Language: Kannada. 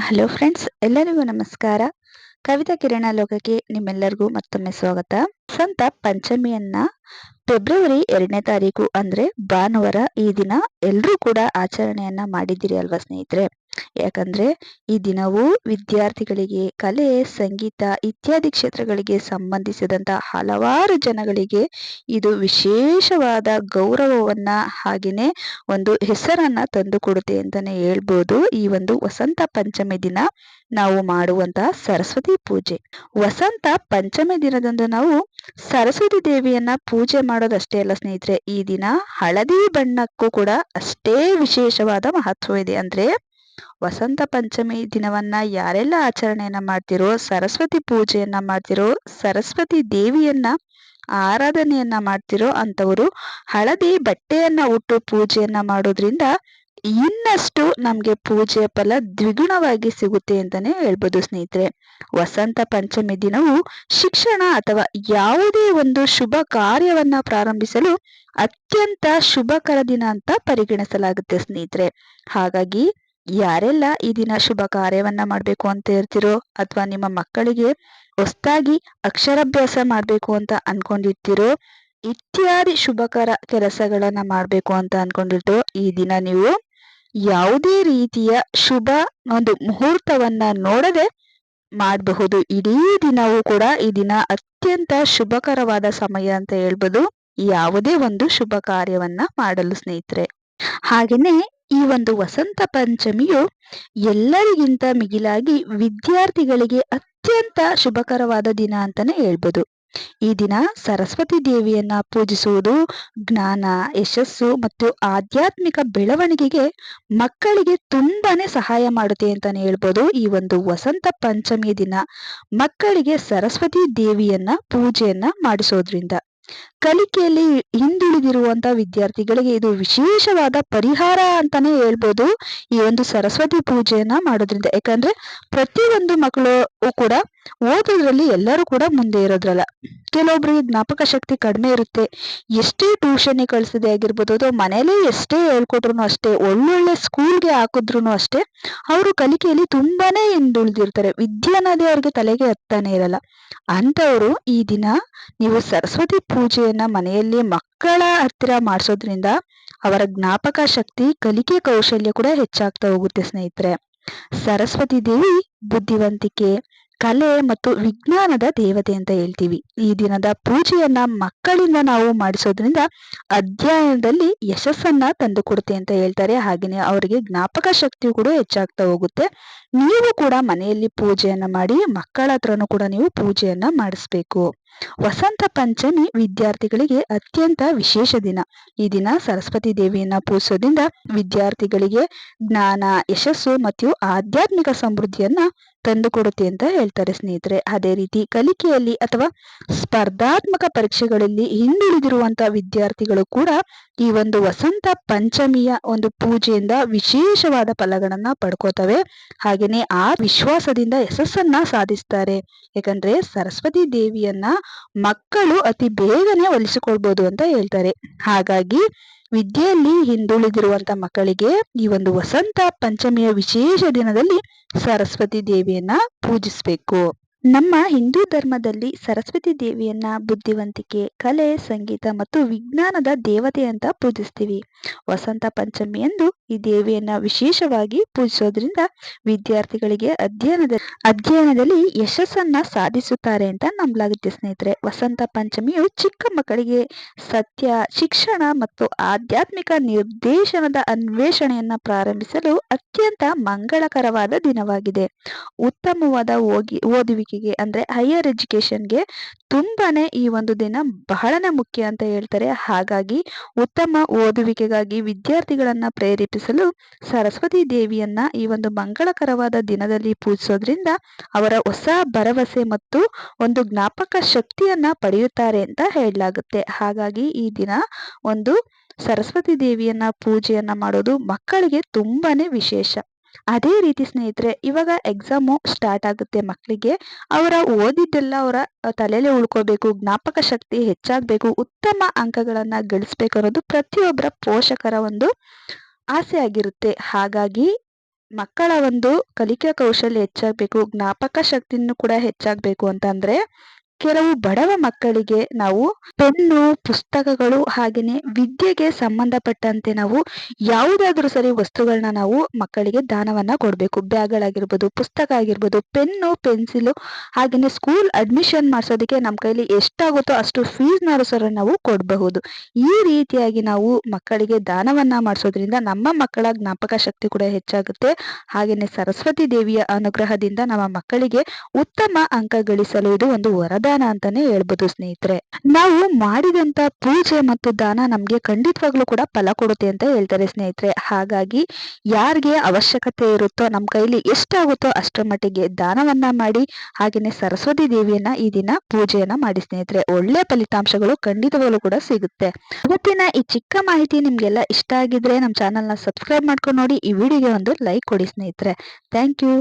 ಹಲೋ ಫ್ರೆಂಡ್ಸ್ ಎಲ್ಲರಿಗೂ ನಮಸ್ಕಾರ. ಕವಿತಾ ಕಿರಣ ಲೋಕಕ್ಕೆ ನಿಮ್ಮೆಲ್ಲರಿಗೂ ಮತ್ತೊಮ್ಮೆ ಸ್ವಾಗತ. ಸಂತ ಪಂಚಮಿಯನ್ನ ಫೆಬ್ರವರಿ ಎರಡನೇ ತಾರೀಕು ಅಂದ್ರೆ ಭಾನುವಾರ ಈ ದಿನ ಎಲ್ಲರೂ ಕೂಡ ಆಚರಣೆಯನ್ನ ಮಾಡಿದ್ದೀರಿ ಅಲ್ವಾ ಸ್ನೇಹಿತರೆ? ಯಾಕಂದ್ರೆ ಈ ದಿನವು ವಿದ್ಯಾರ್ಥಿಗಳಿಗೆ ಕಲೆ, ಸಂಗೀತ ಇತ್ಯಾದಿ ಕ್ಷೇತ್ರಗಳಿಗೆ ಸಂಬಂಧಿಸಿದಂತ ಹಲವಾರು ಜನಗಳಿಗೆ ಇದು ವಿಶೇಷವಾದ ಗೌರವವನ್ನ ಹಾಗೆಯೇ ಒಂದು ಹೆಸರನ್ನು ತಂದುಕೊಡುತ್ತೆ ಅಂತಲೇ ಹೇಳ್ಬೋದು. ಈ ಒಂದು ವಸಂತ ಪಂಚಮಿ ದಿನ ನಾವು ಮಾಡುವಂತಹ ಸರಸ್ವತಿ ಪೂಜೆ. ವಸಂತ ಪಂಚಮಿ ದಿನದಂದು ನಾವು ಸರಸ್ವತಿ ದೇವಿಯನ್ನ ಪೂಜೆ ಮಾಡೋದಷ್ಟೇ ಅಲ್ಲ ಸ್ನೇಹಿತರೆ, ಈ ದಿನ ಹಳದಿ ಬಣ್ಣಕ್ಕೂ ಕೂಡ ಅಷ್ಟೇ ವಿಶೇಷವಾದ ಮಹತ್ವ ಇದೆ. ಅಂದ್ರೆ ವಸಂತ ಪಂಚಮಿ ದಿನವನ್ನ ಯಾರೆಲ್ಲ ಆಚರಣೆಯನ್ನ ಮಾಡ್ತಿರೋ, ಸರಸ್ವತಿ ಪೂಜೆಯನ್ನ ಮಾಡ್ತಿರೋ, ಸರಸ್ವತಿ ದೇವಿಯನ್ನ ಆರಾಧನೆಯನ್ನ ಮಾಡ್ತಿರೋ ಅಂತವರು ಹಳದಿ ಬಟ್ಟೆಯನ್ನ ಉಟ್ಟು ಪೂಜೆಯನ್ನ ಮಾಡೋದ್ರಿಂದ ಇನ್ನಷ್ಟು ನಮ್ಗೆ ಪೂಜೆಯ ಫಲ ದ್ವಿಗುಣವಾಗಿ ಸಿಗುತ್ತೆ ಅಂತಾನೆ ಹೇಳ್ಬೋದು ಸ್ನೇಹಿತರೆ. ವಸಂತ ಪಂಚಮಿ ದಿನವು ಶಿಕ್ಷಣ ಅಥವಾ ಯಾವುದೇ ಒಂದು ಶುಭ ಕಾರ್ಯವನ್ನ ಪ್ರಾರಂಭಿಸಲು ಅತ್ಯಂತ ಶುಭಕರ ದಿನ ಅಂತ ಪರಿಗಣಿಸಲಾಗುತ್ತೆ ಸ್ನೇಹಿತರೆ. ಹಾಗಾಗಿ ಯಾರೆಲ್ಲ ಈ ದಿನ ಶುಭ ಕಾರ್ಯವನ್ನ ಮಾಡ್ಬೇಕು ಅಂತ ಇರ್ತಿರೋ ಅಥವಾ ನಿಮ್ಮ ಮಕ್ಕಳಿಗೆ ಹೊಸ್ತಾಗಿ ಅಕ್ಷರಾಭ್ಯಾಸ ಮಾಡ್ಬೇಕು ಅಂತ ಅನ್ಕೊಂಡಿರ್ತಿರೋ ಇತ್ಯಾದಿ ಶುಭಕರ ಕೆಲಸಗಳನ್ನ ಮಾಡ್ಬೇಕು ಅಂತ ಅನ್ಕೊಂಡಿರ್ತೀರೋ ಈ ದಿನ ನೀವು ಯಾವುದೇ ರೀತಿಯ ಶುಭ ಒಂದು ಮುಹೂರ್ತವನ್ನ ನೋಡದೆ ಮಾಡಬಹುದು. ಇಡೀ ದಿನವೂ ಕೂಡ ಈ ದಿನ ಅತ್ಯಂತ ಶುಭಕರವಾದ ಸಮಯ ಅಂತ ಹೇಳ್ಬೋದು. ಯಾವುದೇ ಒಂದು ಶುಭ ಕಾರ್ಯವನ್ನ ಮಾಡಲು ಸ್ನೇಹಿತರೆ. ಹಾಗೇನೆ ಈ ಒಂದು ವಸಂತ ಪಂಚಮಿಯು ಎಲ್ಲರಿಗಿಂತ ಮಿಗಿಲಾಗಿ ವಿದ್ಯಾರ್ಥಿಗಳಿಗೆ ಅತ್ಯಂತ ಶುಭಕರವಾದ ದಿನ ಅಂತಾನೆ ಹೇಳ್ಬೋದು. ಈ ದಿನ ಸರಸ್ವತಿ ದೇವಿಯನ್ನ ಪೂಜಿಸುವುದು, ಜ್ಞಾನ, ಯಶಸ್ಸು ಮತ್ತು ಆಧ್ಯಾತ್ಮಿಕ ಬೆಳವಣಿಗೆಗೆ ಮಕ್ಕಳಿಗೆ ತುಂಬಾನೇ ಸಹಾಯ ಮಾಡುತ್ತೆ ಅಂತಾನೆ ಹೇಳ್ಬೋದು. ಈ ಒಂದು ವಸಂತ ಪಂಚಮಿ ದಿನ ಮಕ್ಕಳಿಗೆ ಸರಸ್ವತಿ ದೇವಿಯನ್ನ ಪೂಜೆಯನ್ನ ಮಾಡಿಸೋದ್ರಿಂದ. ಕಲಿಕೆಯಲ್ಲಿ ಹಿಂದುಳಿದಿರುವಂತ ವಿದ್ಯಾರ್ಥಿಗಳಿಗೆ ಇದು ವಿಶೇಷವಾದ ಪರಿಹಾರ ಅಂತಾನೆ ಹೇಳ್ಬೋದು ಈ ಒಂದು ಸರಸ್ವತಿ ಪೂಜೆಯನ್ನ ಮಾಡೋದ್ರಿಂದ. ಯಾಕಂದ್ರೆ ಪ್ರತಿಯೊಂದು ಮಕ್ಕಳು ಕೂಡ ಓದೋದ್ರಲ್ಲಿ ಎಲ್ಲರೂ ಕೂಡ ಮುಂದೆ ಇರೋದ್ರಲ್ಲ. ಕೆಲವೊಬ್ರಿಗೆ ಜ್ಞಾಪಕ ಶಕ್ತಿ ಕಡಿಮೆ ಇರುತ್ತೆ. ಎಷ್ಟೇ ಟ್ಯೂಷನ್ ಕಳಿಸದೆ ಆಗಿರ್ಬೋದು ಅಥವಾ ಮನೇಲಿ ಎಷ್ಟೇ ಹೇಳ್ಕೊಟ್ರು ಅಷ್ಟೇ, ಒಳ್ಳೊಳ್ಳೆ ಸ್ಕೂಲ್ಗೆ ಹಾಕಿದ್ರು ಅಷ್ಟೇ, ಅವರು ಕಲಿಕೆಯಲ್ಲಿ ತುಂಬಾನೇ ಹಿಂದುಳಿದಿರ್ತಾರೆ. ವಿದ್ಯೆ ಅನ್ನೋದೇ ಅವ್ರಿಗೆ ತಲೆಗೆ ಹತ್ತಾನೆ ಇರಲ್ಲ. ಅಂತವರು ಈ ದಿನ ನೀವು ಸರಸ್ವತಿ ಪೂಜೆಯನ್ನ ಮನೆಯಲ್ಲಿ ಮಕ್ಕಳ ಹತ್ತಿರ ಮಾಡಿಸೋದ್ರಿಂದ ಅವರ ಜ್ಞಾಪಕ ಶಕ್ತಿ, ಕಲಿಕೆ ಕೌಶಲ್ಯ ಕೂಡ ಹೆಚ್ಚಾಗ್ತಾ ಹೋಗುತ್ತೆ ಸ್ನೇಹಿತರೆ. ಸರಸ್ವತಿ ದೇವಿ, ಬುದ್ಧಿವಂತಿಕೆ, ಕಲೆ ಮತ್ತು ವಿಜ್ಞಾನದ ದೇವತೆ ಅಂತ ಹೇಳ್ತೀವಿ. ಈ ದಿನದ ಪೂಜೆಯನ್ನ ಮಕ್ಕಳಿಂದ ನಾವು ಮಾಡಿಸೋದ್ರಿಂದ ಅಧ್ಯಯನದಲ್ಲಿ ಯಶಸ್ಸನ್ನ ತಂದು ಕೊಡುತ್ತೆ ಅಂತ ಹೇಳ್ತಾರೆ. ಹಾಗೆಯೇ ಅವರಿಗೆ ಜ್ಞಾಪಕ ಶಕ್ತಿಯು ಕೂಡ ಹೆಚ್ಚಾಗ್ತಾ ಹೋಗುತ್ತೆ. ನೀವು ಕೂಡ ಮನೆಯಲ್ಲಿ ಪೂಜೆಯನ್ನ ಮಾಡಿ ಮಕ್ಕಳ ಹತ್ರನೂ ಕೂಡ ನೀವು ಪೂಜೆಯನ್ನ ಮಾಡಿಸ್ಬೇಕು. ವಸಂತ ಪಂಚಮಿ ವಿದ್ಯಾರ್ಥಿಗಳಿಗೆ ಅತ್ಯಂತ ವಿಶೇಷ ದಿನ. ಈ ದಿನ ಸರಸ್ವತಿ ದೇವಿಯನ್ನ ಪೂಜಿಸೋದ್ರಿಂದ ವಿದ್ಯಾರ್ಥಿಗಳಿಗೆ ಜ್ಞಾನ, ಯಶಸ್ಸು ಮತ್ತು ಆಧ್ಯಾತ್ಮಿಕ ಸಮೃದ್ಧಿಯನ್ನ ತಂದುಕೊಡುತ್ತೆ ಅಂತ ಹೇಳ್ತಾರೆ ಸ್ನೇಹಿತರೆ. ಅದೇ ರೀತಿ ಕಲಿಕೆಯಲ್ಲಿ ಅಥವಾ ಸ್ಪರ್ಧಾತ್ಮಕ ಪರೀಕ್ಷೆಗಳಲ್ಲಿ ಹಿಂದುಳಿದಿರುವಂತಹ ವಿದ್ಯಾರ್ಥಿಗಳು ಕೂಡ ಈ ಒಂದು ವಸಂತ ಪಂಚಮಿಯ ಒಂದು ಪೂಜೆಯಿಂದ ವಿಶೇಷವಾದ ಫಲಗಳನ್ನ ಪಡ್ಕೋತವೆ. ಹಾಗೇನೆ ಆ ವಿಶ್ವಾಸದಿಂದ ಯಶಸ್ಸನ್ನ ಸಾಧಿಸ್ತಾರೆ. ಯಾಕಂದ್ರೆ ಸರಸ್ವತಿ ದೇವಿಯನ್ನ ಮಕ್ಕಳು ಅತಿ ಬೇಗನೆ ಒಲಿಸಿಕೊಳ್ಬೋದು ಅಂತ ಹೇಳ್ತಾರೆ. ಹಾಗಾಗಿ ವಿದ್ಯೆಯಲ್ಲಿ ಹಿಂದುಳಿದಿರುವಂತ ಮಕ್ಕಳಿಗೆ ಈ ಒಂದು ವಸಂತ ಪಂಚಮಿಯ ವಿಶೇಷ ದಿನದಲ್ಲಿ ಸರಸ್ವತಿ ದೇವಿಯನ್ನ ಪೂಜಿಸಬೇಕು. ನಮ್ಮ ಹಿಂದೂ ಧರ್ಮದಲ್ಲಿ ಸರಸ್ವತಿ ದೇವಿಯನ್ನ ಬುದ್ಧಿವಂತಿಕೆ, ಕಲೆ, ಸಂಗೀತ ಮತ್ತು ವಿಜ್ಞಾನದ ದೇವತೆ ಅಂತ ಪೂಜಿಸ್ತೀವಿ. ವಸಂತ ಪಂಚಮಿಯಂದು ಈ ದೇವಿಯನ್ನ ವಿಶೇಷವಾಗಿ ಪೂಜಿಸೋದ್ರಿಂದ ವಿದ್ಯಾರ್ಥಿಗಳಿಗೆ ಅಧ್ಯಯನದ, ಅಧ್ಯಯನದಲ್ಲಿ ಯಶಸ್ಸನ್ನ ಸಾಧಿಸುತ್ತಾರೆ ಅಂತ ನಂಬಲಾಗುತ್ತೆ ಸ್ನೇಹಿತರೆ. ವಸಂತ ಪಂಚಮಿಯು ಚಿಕ್ಕ ಮಕ್ಕಳಿಗೆ ಸತ್ಯ, ಶಿಕ್ಷಣ ಮತ್ತು ಆಧ್ಯಾತ್ಮಿಕ ನಿರ್ದೇಶನದ ಅನ್ವೇಷಣೆಯನ್ನ ಪ್ರಾರಂಭಿಸಲು ಅತ್ಯಂತ ಮಂಗಳಕರವಾದ ದಿನವಾಗಿದೆ. ಉತ್ತಮವಾದ ಓಗಿ, ಓದುವಿಕೆ ಓದುವಿಕೆಗೆ ಅಂದ್ರೆ ಹೈಯರ್ ಎಜುಕೇಶನ್ಗೆ ತುಂಬಾನೇ ಈ ಒಂದು ದಿನ ಬಹಳನೇ ಮುಖ್ಯ ಅಂತ ಹೇಳ್ತಾರೆ. ಹಾಗಾಗಿ ಉತ್ತಮ ಓದುವಿಕೆಗಾಗಿ ವಿದ್ಯಾರ್ಥಿಗಳನ್ನ ಪ್ರೇರೇಪಿಸಲು ಸರಸ್ವತಿ ದೇವಿಯನ್ನ ಈ ಒಂದು ಮಂಗಳಕರವಾದ ದಿನದಲ್ಲಿ ಪೂಜಿಸೋದ್ರಿಂದ ಅವರ ಹೊಸ ಭರವಸೆ ಮತ್ತು ಒಂದು ಜ್ಞಾಪಕ ಶಕ್ತಿಯನ್ನ ಪಡೆಯುತ್ತಾರೆ ಅಂತ ಹೇಳಲಾಗುತ್ತೆ. ಹಾಗಾಗಿ ಈ ದಿನ ಒಂದು ಸರಸ್ವತಿ ದೇವಿಯನ್ನ ಪೂಜೆಯನ್ನ ಮಾಡೋದು ಮಕ್ಕಳಿಗೆ ತುಂಬಾನೇ ವಿಶೇಷ. ಅದೇ ರೀತಿ ಸ್ನೇಹಿತರೆ, ಇವಾಗ ಎಕ್ಸಾಮು ಸ್ಟಾರ್ಟ್ ಆಗುತ್ತೆ ಮಕ್ಕಳಿಗೆ ಅವರ ಓದಿದ್ದೆಲ್ಲ ಅವರ ತಲೆಯಲ್ಲೇ ಉಳ್ಕೋಬೇಕು, ಜ್ಞಾಪಕ ಶಕ್ತಿ ಹೆಚ್ಚಾಗಬೇಕು, ಉತ್ತಮ ಅಂಕಗಳನ್ನ ಗಳಿಸ್ಬೇಕು ಅನ್ನೋದು ಪ್ರತಿಯೊಬ್ಬರ ಪೋಷಕರ ಒಂದು ಆಸೆ ಆಗಿರುತ್ತೆ. ಹಾಗಾಗಿ ಮಕ್ಕಳ ಒಂದು ಕಲಿಕಾ ಕೌಶಲ್ಯ ಹೆಚ್ಚಾಗಬೇಕು, ಜ್ಞಾಪಕ ಶಕ್ತಿನೂ ಕೂಡ ಹೆಚ್ಚಾಗಬೇಕು ಅಂತಂದ್ರೆ ಕೆಲವು ಬಡವ ಮಕ್ಕಳಿಗೆ ನಾವು ಪೆನ್ನು, ಪುಸ್ತಕಗಳು ಹಾಗೆಯೇ ವಿದ್ಯೆಗೆ ಸಂಬಂಧಪಟ್ಟಂತೆ ನಾವು ಯಾವುದಾದ್ರೂ ಸರಿ ವಸ್ತುಗಳನ್ನ ನಾವು ಮಕ್ಕಳಿಗೆ ದಾನವನ್ನ ಕೊಡಬೇಕು. ಬ್ಯಾಗ್ಗಳಾಗಿರ್ಬೋದು ಪುಸ್ತಕ ಆಗಿರ್ಬೋದು, ಪೆನ್ನು, ಪೆನ್ಸಿಲು ಹಾಗೆಯೇ ಸ್ಕೂಲ್ ಅಡ್ಮಿಷನ್ ಮಾಡಿಸೋದಕ್ಕೆ ನಮ್ಮ ಕೈಲಿ ಎಷ್ಟಾಗುತ್ತೋ ಅಷ್ಟು ಫೀಸ್ ಸರ ನಾವು ಕೊಡಬಹುದು. ಈ ರೀತಿಯಾಗಿ ನಾವು ಮಕ್ಕಳಿಗೆ ದಾನವನ್ನ ಮಾಡಿಸೋದ್ರಿಂದ ನಮ್ಮ ಮಕ್ಕಳ ಜ್ಞಾಪಕ ಶಕ್ತಿ ಕೂಡ ಹೆಚ್ಚಾಗುತ್ತೆ. ಹಾಗೆಯೇ ಸರಸ್ವತಿ ದೇವಿಯ ಅನುಗ್ರಹದಿಂದ ನಮ್ಮ ಮಕ್ಕಳಿಗೆ ಉತ್ತಮ ಅಂಕ ಗಳಿಸಲು ಇದು ಒಂದು ವರದಾನ ಅಂತಾನೆ ಹೇಳ್ಬೋದು ಸ್ನೇಹಿತರೆ. ನಾವು ಮಾಡಿದಂತ ಪೂಜೆ ಮತ್ತು ದಾನ ನಮ್ಗೆ ಖಂಡಿತವಾಗ್ಲೂ ಕೂಡ ಫಲ ಕೊಡುತ್ತೆ ಅಂತ ಹೇಳ್ತಾರೆ ಸ್ನೇಹಿತರೆ. ಹಾಗಾಗಿ ಯಾರಿಗೆ ಅವಶ್ಯಕತೆ ಇರುತ್ತೋ ನಮ್ಮ ಕೈಲಿ ಎಷ್ಟಾಗುತ್ತೋ ಅಷ್ಟರ ಮಟ್ಟಿಗೆ ದಾನವನ್ನ ಮಾಡಿ ಹಾಗೆಯೇ ಸರಸ್ವತಿ ದೇವಿಯನ್ನ ಈ ದಿನ ಪೂಜೆಯನ್ನ ಮಾಡಿ ಸ್ನೇಹಿತರೆ. ಒಳ್ಳೆ ಫಲಿತಾಂಶಗಳು ಖಂಡಿತವಾಗ್ಲೂ ಕೂಡ ಸಿಗುತ್ತೆ. ಇವತ್ತಿನ ಈ ಚಿಕ್ಕ ಮಾಹಿತಿ ನಿಮ್ಗೆಲ್ಲ ಇಷ್ಟ ಆಗಿದ್ರೆ ನಮ್ಮ ಚಾನಲ್ನ ಸಬ್ಸ್ಕ್ರೈಬ್ ಮಾಡ್ಕೊಂಡು ನೋಡಿ, ಈ ವಿಡಿಯೋಗೆ ಒಂದು ಲೈಕ್ ಕೊಡಿ ಸ್ನೇಹಿತರೆ. Thank you